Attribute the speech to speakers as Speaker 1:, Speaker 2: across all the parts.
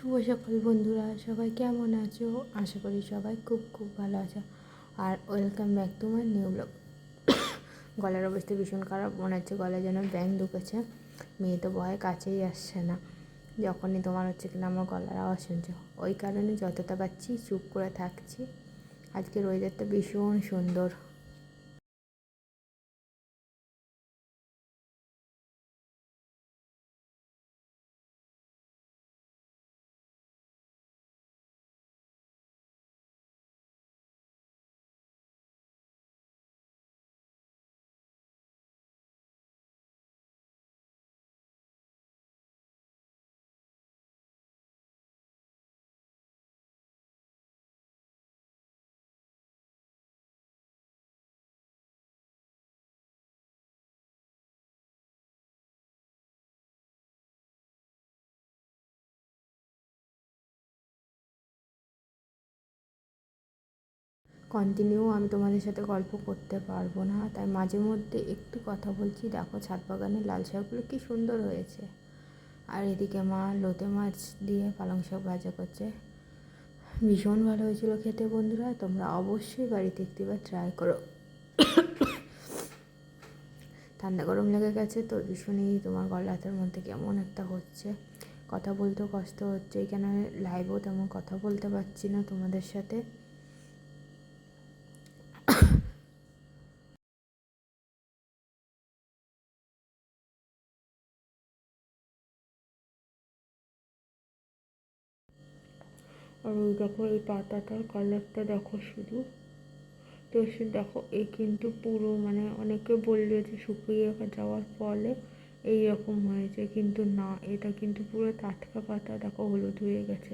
Speaker 1: শুভ সকাল বন্ধুরা, সবাই কেমন আছো? আশা করি সবাই খুব খুব ভালো আছো। আর welcome back to my new blog গলার অবস্থা ভীষণ খারাপ, মনে হচ্ছে গলায় যেন ব্যাং ঢুকেছে। মেয়ে তো ভয়ে কাছেই আসছে না। যখনই তোমার হচ্ছে কিনা আমার গলার আওয়াজ শুনছো, ওই কারণে যতটা পাচ্ছি চুপ করে থাকছি। আজকের ওয়েদারটা ভীষণ সুন্দর। কন্টিনিউ আমি তোমাদের সাথে গল্প করতে পারব না। তাই মাঝে মধ্যে একটু কথা বলছি। দেখো ছাদ বাগানের লাল শাকগুলো কী সুন্দর হয়েছে। আর এদিকে মা লোতে মাছ দিয়ে পালং শাক ভাজা করছে। ভীষণ ভালো হয়েছিল খেতে বন্ধুরা। তোমরা অবশ্যই বাড়িতে একটিবার ট্রাই করো। ঠান্ডা গরম লেগে গেছে তো ভীষণই তোমার গলাতের মধ্যে কেমন একটা হচ্ছে। কথা বলতেও কষ্ট হচ্ছে। এখানে লাইভও তেমন কথা বলতে পারছি না তোমাদের সাথে। আর এই দেখো এই পাতাটার কালারটা দেখো শুধু। তো সে দেখো, এ কিন্তু পুরো মানে অনেকে বলল যে শুকিয়ে যাওয়ার ফলে এই রকম হয়েছে, কিন্তু না, এটা কিন্তু পুরো টাটকা পাতা, দেখো হলুদ হয়ে গেছে।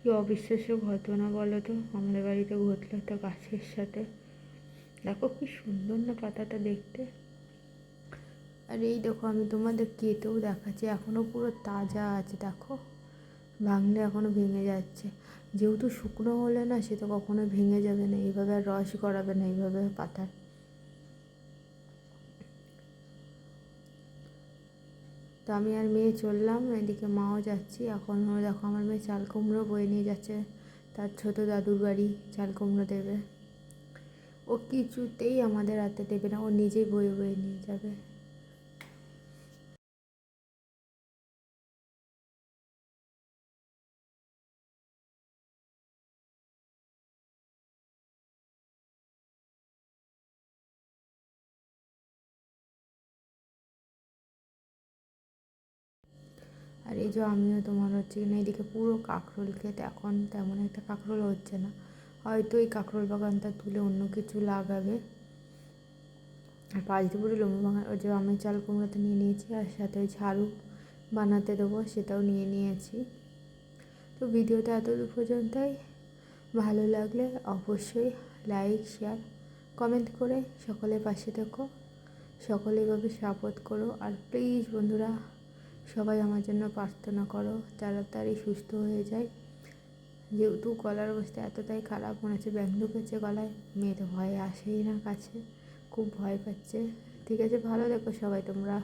Speaker 1: কি অবিশ্বাস্য ঘটনা বলো তো, আমাদের বাড়িতে ঘটলো একটা গাছের সাথে। দেখো কি সুন্দর না পাতাটা দেখতে। আর এই দেখো, আমি তোমাদের কেটেও দেখাচ্ছি এখনও পুরো তাজা আছে, দেখো। ভাঙলে এখনও ভেঙে যাচ্ছে। যেহেতু শুকনো হলে না, সে তো কখনো ভেঙে যাবে না। এইভাবে আর রস করাবে না, এইভাবে পাতার। তো আমি আর মেয়ে চললাম, এদিকে মাও যাচ্ছি। এখন দেখো আমার মেয়ে চাল কুমড়ো বয়ে নিয়ে যাচ্ছে। তার ছোটো দাদুর বাড়ি চাল কুমড়ো দেবে। ও কিছুতেই আমাদের হাতে দেবে না, ও নিজেই বয়ে বয়ে নিয়ে যাবে। আর এই যে আমিও তোমার হচ্ছে কিনা এদিকে পুরো কাঁকরোল খেতে এখন তেমন একটা কাঁকরোল হচ্ছে না। হয়তো এই কাঁকরোল বাগানটা তুলে অন্য কিছু লাগাবে। আর পাঁচ দুপুরে লম্বু বাগান ওই যে আমি চাল কুমড়োতে নিয়ে নিয়েছি আর সাথে ওই ঝাড়ু বানাতে দেবো, সেটাও নিয়ে নিয়েছি। তো ভিডিওটা এতদূর পর্যন্তই। ভালো লাগলে অবশ্যই লাইক, শেয়ার, কমেন্ট করে সকলের পাশে থেকো। সকলে এভাবে সাপোর্ট করো। আর প্লিজ বন্ধুরা সবাই আমার জন্য প্রার্থনা করো, তাড়াতাড়ি সুস্থ হয়ে যায়। যেহেতু গলার অবস্থা এতটাই খারাপ, মনে হচ্ছে ব্যাং ঢুকেছে গলায় মেয়ে তো ভয়ে আসেই না কাছে, খুব ভয় পাচ্ছে। ঠিক আছে, ভালো দেখো সবাই তোমরা।